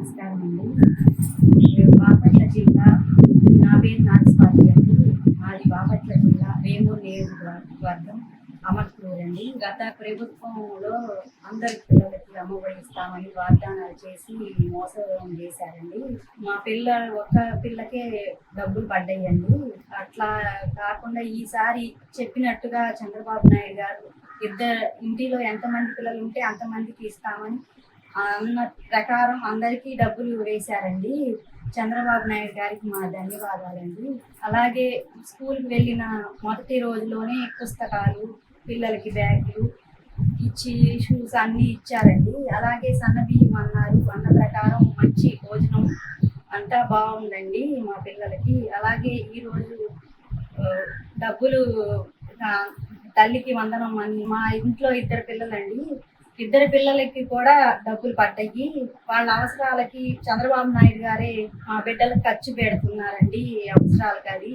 నమస్కారం అండి నేను బాపట్ల జిల్లా నా పేరు నాగస్వాతి అండి. మాది బాపట్ల జిల్లా వేమూరు నియోజకవర్గం అమర్పూర్ అండి గత ప్రభుత్వంలో అందరి పిల్లలకి అమ్మఒడి ఇస్తామని వాగ్దానాలు చేసి మోసం చేశారండి. మా పిల్ల ఒక్క పిల్లకే డబ్బులు పడ్డాయండి. అట్లా కాకుండా ఈసారి చెప్పినట్టుగా చంద్రబాబు నాయుడు గారు ఇద్దరు ఇంటిలో ఎంతమంది పిల్లలు ఉంటే అంతమందికి ఇస్తామని అన్న ప్రకారం అందరికీ డబ్బులు వేశారండి చంద్రబాబు నాయుడు గారికి మా ధన్యవాదాలండి. అలాగే స్కూల్కి వెళ్ళిన మొదటి రోజులోనే పుస్తకాలు పిల్లలకి బ్యాగులు ఇచ్చి షూస్ అన్నీ ఇచ్చారండి. అలాగే సన్నబియ్యం అన్నారు. అన్న ప్రకారం మంచి భోజనం అంతా బాగుందండి మా పిల్లలకి. అలాగే ఈరోజు డబ్బులు తల్లికి వందనం అని మా ఇంట్లో ఇద్దరు పిల్లలండి. ఇద్దరు పిల్లలకి కూడా డబ్బులు పడ్డాయి. వాళ్ళ అవసరాలకి చంద్రబాబు నాయుడు గారే మా బిడ్డలకు ఖర్చు పెడుతున్నారండి అవసరాలకు అది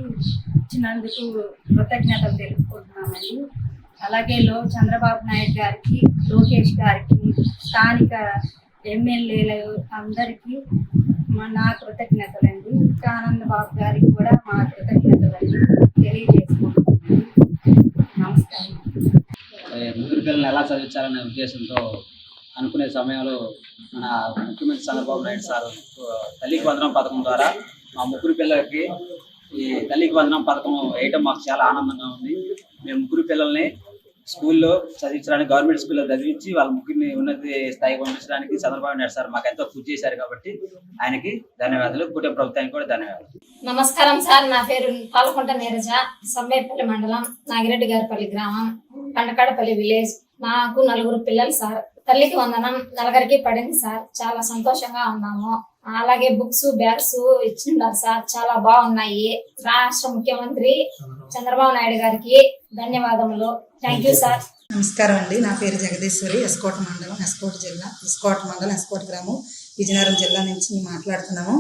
ఇచ్చినందుకు కృతజ్ఞతలు తెలుపుకుంటున్నామండి. అలాగే లో చంద్రబాబు నాయుడు గారికి లోకేష్ గారికి స్థానిక ఎమ్మెల్యేలు అందరికీ మా నా కృతజ్ఞతలండి. ఆనంద్ బాబు గారికి కూడా మా కృతజ్ఞతలండి. తెలియజేసుకుంటున్నాను. నమస్కారం. పిల్లల్ని ఎలా చదివించాలనే ఉద్దేశంతో అనుకునే సమయంలో మన ముఖ్యమంత్రి చంద్రబాబు నాయుడు సార్ తల్లికి వందనం పథకం ద్వారా మా ముగ్గురు పిల్లలకి ఈ తల్లికి వందనం పథకం వేయటం మాకు చాలా ఆనందంగా ఉంది. మేము ముగ్గురు పిల్లల్ని స్కూల్లో చదివించడానికి గవర్నమెంట్ స్కూల్లో చదివించి వాళ్ళ ముగ్గురిని ఉన్నతి స్థాయికి పంపించడానికి చంద్రబాబు నాయుడు సార్ మాకు ఎంతో కృషి చేశారు కాబట్టి ఆయనకి ధన్యవాదాలు. కుటుంబ ప్రభుత్వానికి కూడా ధన్యవాదాలు. నమస్కారం సార్. నా పేరు పాలకుంట నీరజ. సమ్మేపల్లి మండలం నాగిరెడ్డి గారిపల్లి గ్రామం. పండకాడపల్లి విలేజ్. నాకు నలుగురు పిల్లలు సార్. తల్లికి వందనం నలుగురికి పడింది సార్. చాలా సంతోషంగా ఉన్నాము. అలాగే బుక్స్ బ్యాగ్స్ ఇచ్చిన్నారు సార్. చాలా బాగున్నాయి. రాష్ట్ర ముఖ్యమంత్రి చంద్రబాబు నాయుడు గారికి ధన్యవాదములు. థ్యాంక్ యూ సార్ నమస్కారం అండి. నా పేరు జగదీశ్వరి ఎస్కోట మండలం ఎస్కోట జిల్లా ఎస్కోట మండలం ఎస్కోట గ్రామం విజయనగరం జిల్లా నుంచి మేము మాట్లాడుతున్నాము.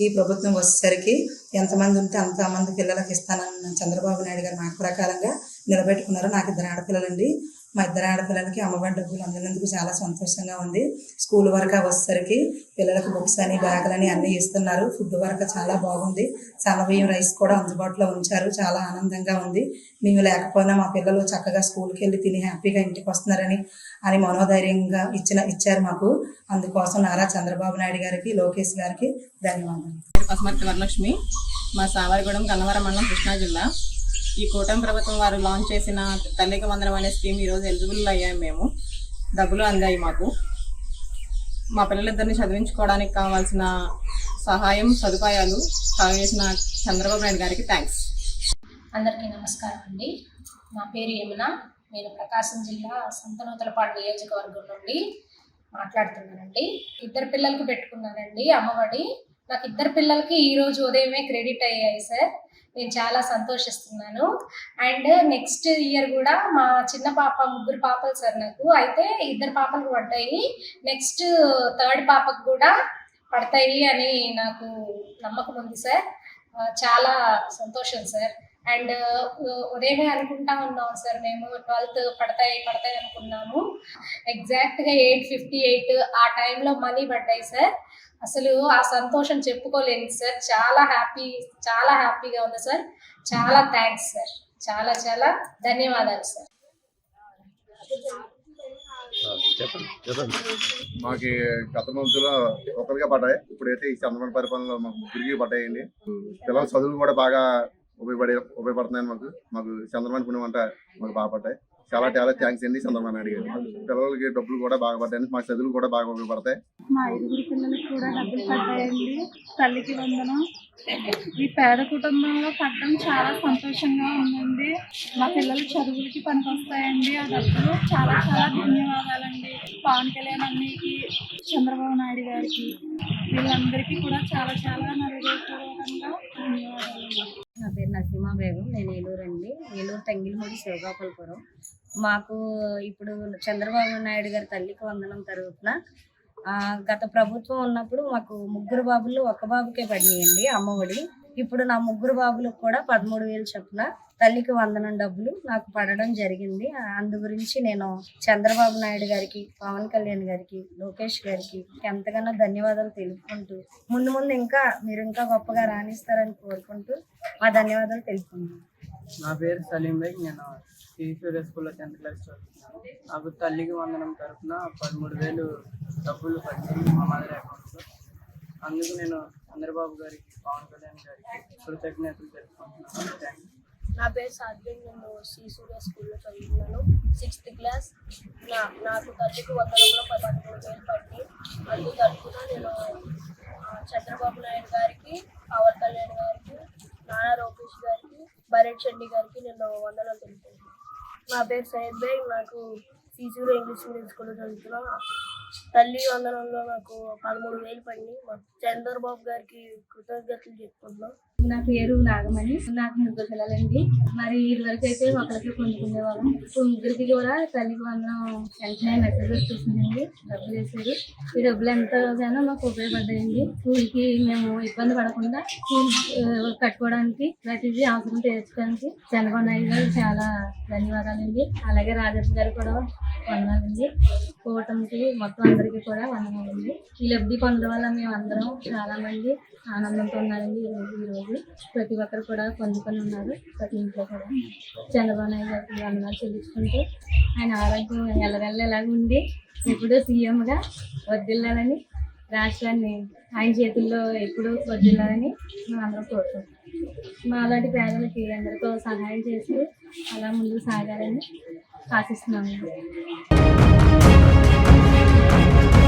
ఈ ప్రభుత్వం వచ్చేసరికి ఎంతమంది ఉంటే అంతమంది పిల్లలకు ఇస్తానన్న చంద్రబాబు నాయుడు గారి మాట ప్రకారంగా నిలబెట్టుకున్నారు నాకు ఇద్దరు ఆడపిల్లలండి. మా ఇద్దరు ఆడపిల్లలకి అమ్మబండ డబ్బులు అందినందుకు చాలా సంతోషంగా ఉంది. స్కూల్ వరకు వచ్చేసరికి పిల్లలకు బుక్స్ అని బ్యాగులని అన్నీ ఇస్తున్నారు. ఫుడ్ వరకు చాలా బాగుంది. సన్నబియ్యం రైస్ కూడా అందుబాటులో ఉంచారు. చాలా ఆనందంగా ఉంది. మేము లేకపోయినా మా పిల్లలు చక్కగా స్కూల్కి వెళ్ళి తిని హ్యాపీగా ఇంటికి వస్తున్నారని అని మనోధైర్యంగా ఇచ్చిన ఇచ్చారు మాకు. అందుకోసం నారా చంద్రబాబు నాయుడు గారికి లోకేష్ గారికి ధన్యవాదాలు. వరలక్ష్మి. మా సావారిగూడెం కన్నవరం మండలం కృష్ణా జిల్లా. ఈ కూటమి ప్రభుత్వం వారు లాంచ్ చేసిన తల్లికి వందనం అనే స్కీమ్ ఈరోజు ఎలిజిబుల్ అయ్యాము మేము. డబ్బులు అందాయి మాకు. మా పిల్లలిద్దరిని చదివించుకోవడానికి కావాల్సిన సహాయం సదుపాయాలు కలగజేసిన చంద్రబాబు నాయుడు గారికి థ్యాంక్స్ అందరికీ నమస్కారం అండి. నా పేరు యమున. నేను ప్రకాశం జిల్లా సంతనూతలపాడు నియోజకవర్గం నుండి మాట్లాడుతున్నానండి. ఇద్దరు పిల్లలకి పెట్టుకున్నానండి. అమ్మఒడి. నాకు ఇద్దరు పిల్లలకి ఈరోజు ఉదయమే క్రెడిట్ అయ్యాయి సార్. నేను చాలా సంతోషిస్తున్నాను. అండ్ నెక్స్ట్ ఇయర్ కూడా మా చిన్న పాప ముగ్గురు పాపలు సార్ నాకు. అయితే ఇద్దరు పాపలు పడ్డాయి. నెక్స్ట్ థర్డ్ పాపకు కూడా పడతాయి అని నాకు నమ్మకం ఉంది సార్. చాలా సంతోషం సార్. అండ్ ఉదయమే అనుకుంటా ఉన్నాం సార్ మేము. ట్వెల్త్ పడతాయి పడతాయి అనుకున్నాము. ఎగ్జాక్ట్గా ఎయిట్ ఫిఫ్టీ ఎయిట్ ఆ టైంలో మనీ పడ్డాయి సార్. అసలు ఆ సంతోషం చెప్పుకోలేను సార్. చాలా హ్యాపీ చాలా హ్యాపీగా ఉంది సార్. చాలా థ్యాంక్స్ సార్. చాలా చాలా ధన్యవాదాలు సార్. మాకి గత మంత్లో ఒకరిగా పడ్డాయి. ఇప్పుడైతే ఈ చంద్రబాబు పరిపాలనలో మాకు ముగ్గురికి పడ్డాయండి. పిల్లల చదువులు కూడా బాగా ఉపయోగపడే ఉపయోగపడుతున్నాయి మాకు మాకు చంద్రబాబు పుణ్యం అంటే మాకు బాగా పడ్డాయి. చాలా చాలా థ్యాంక్స్ అండి చంద్రబాబు నాయుడు గారు. పిల్లలకి డబ్బులు కూడా బాగా పడ్డాయి. మా చదువులు కూడా బాగా ఉపయోగపడతాయి. మా ఐదుగురు పిల్లలకి కూడా డబ్బులు పడ్డాయండి. తల్లికి వందనం. ఈ పేద కుటుంబంలో పడడం చాలా సంతోషంగా ఉందండి. మా పిల్లల చదువులకి పనికొస్తాయండి. ఆ డబ్బులు చాలా చాలా ధన్యవాదాలండి. పవన్ కళ్యాణ్ అన్నయ్యకి చంద్రబాబు నాయుడు గారికి. వీళ్ళందరికీ కూడా చాలా చాలా నా హృదయపూర్వకంగా ధన్యవాదాలు. నా పేరు నరసింహ బేగం నేను ఏలూరు అండి ఏలూరు తెంగిలమూడి శివగోపాలపురం. మాకు ఇప్పుడు చంద్రబాబు నాయుడు గారి తల్లికి వందనం తరపున గత ప్రభుత్వం ఉన్నప్పుడు మాకు ముగ్గురు బాబులు ఒక బాబుకే పడినాయండి అమ్మఒడి. ఇప్పుడు నా ముగ్గురు బాబులకు కూడా పదమూడు వేలు చొప్పున తల్లికి వందనం డబ్బులు నాకు పడడం జరిగింది. అందు గురించి నేను చంద్రబాబు నాయుడు గారికి పవన్ కళ్యాణ్ గారికి లోకేష్ గారికి ఎంతగానో ధన్యవాదాలు తెలుపుకుంటూ ముందు ముందు ఇంకా మీరు ఇంకా గొప్పగా రాణిస్తారని కోరుకుంటూ మా ధన్యవాదాలు తెలుపుకుంటున్నాను. నా పేరు సలీం బేగ్. నేను శ్రీ స్కూల్లో టెన్త్ క్లాస్ చదువుతున్నాను. నాకు తల్లికి వందనం తరఫున పదమూడు వేలు డబ్బులు పడింది మా మదర్ అకౌంట్లో. అందుకు నేను చంద్రబాబు గారికి పవన్ కళ్యాణ్ గారికి కృతజ్ఞతలు తెలుపుకుంటున్నాను. థ్యాంక్ యూ నా పేరు సాధ్యం నేను శ్రీ స్కూల్లో చదువుతున్నాను. సిక్స్త్ క్లాస్ నా నాకు తల్లికి వందనంలో పదమూడు వేలు పట్టి అందుకు తరఫున నేను చంద్రబాబు నాయుడు గారికి పవన్ కళ్యాణ్ గారికి నానా లోకేష్ గారికి భరత్ షెడ్డి గారికి నేను వందనం తెలుపుతున్నాను నా పేరు సయ్యద్ బేగ్ నాకు సీసూరు ఇంగ్లీష్ మీడియం స్కూల్లో చదువుతున్నాను తల్లి వందనంలో నాకు పదమూడు వేలు పడి చంద్రబాబు గారికి కృతజ్ఞతలు చెప్పుకుంటున్నాం. నా పేరు నాగమణి. నాకు ముగ్గురు పిల్లలండి. మరి ఇదివరకు అయితే ఒకరికి పొందుకునే వాళ్ళం. ఇప్పుడు ముగ్గురికి కూడా తల్లికి వందనం వెంటనే మెసేజ్ వచ్చేసిందండి. డబ్బులు వేసారు ఈ డబ్బులు ఎంతగానో మాకు ఉపయోగపడ్డాయండి. స్కూల్కి మేము ఇబ్బంది పడకుండా స్కూల్ కట్టుకోవడానికి ప్రతిదీ అవసరం తీర్చడానికి చంద్రబాబు నాయుడు గారు చాలా ధన్యవాదాలండి. అలాగే రాజేష్ గారు కూడా వందాలండి కూటమికి మొత్తం అందరికీ కూడా వందనాలండి. ఈ లబ్ధి పొందడం వల్ల మేము అందరం చాలా మంది ఆనందంతో ఉన్నారండి ఈ రోజు ప్రతి ఒక్కరు కూడా పొందుకొని ఉన్నారు. ప్రతి ఇంట్లో కూడా. చంద్రబాబు నాయుడు గారికి వందనాలు చెల్లించుకుంటూ ఆయన ఆరోగ్యం ఎల్లవెల్ల ఎలాగ ఉంది? ఎప్పుడూ సీఎంగా వద్దిల్లాలని రాష్ట్రాన్ని ఆయన చేతుల్లో ఎప్పుడు వర్దిల్లాలని మేము అందరం కోరుకుంటున్నాం. మా అలాంటి పేదలకి అందరితో సహాయం చేస్తూ అలా ముందుకు సాగాలని ఆశిస్తున్నాము Thank you.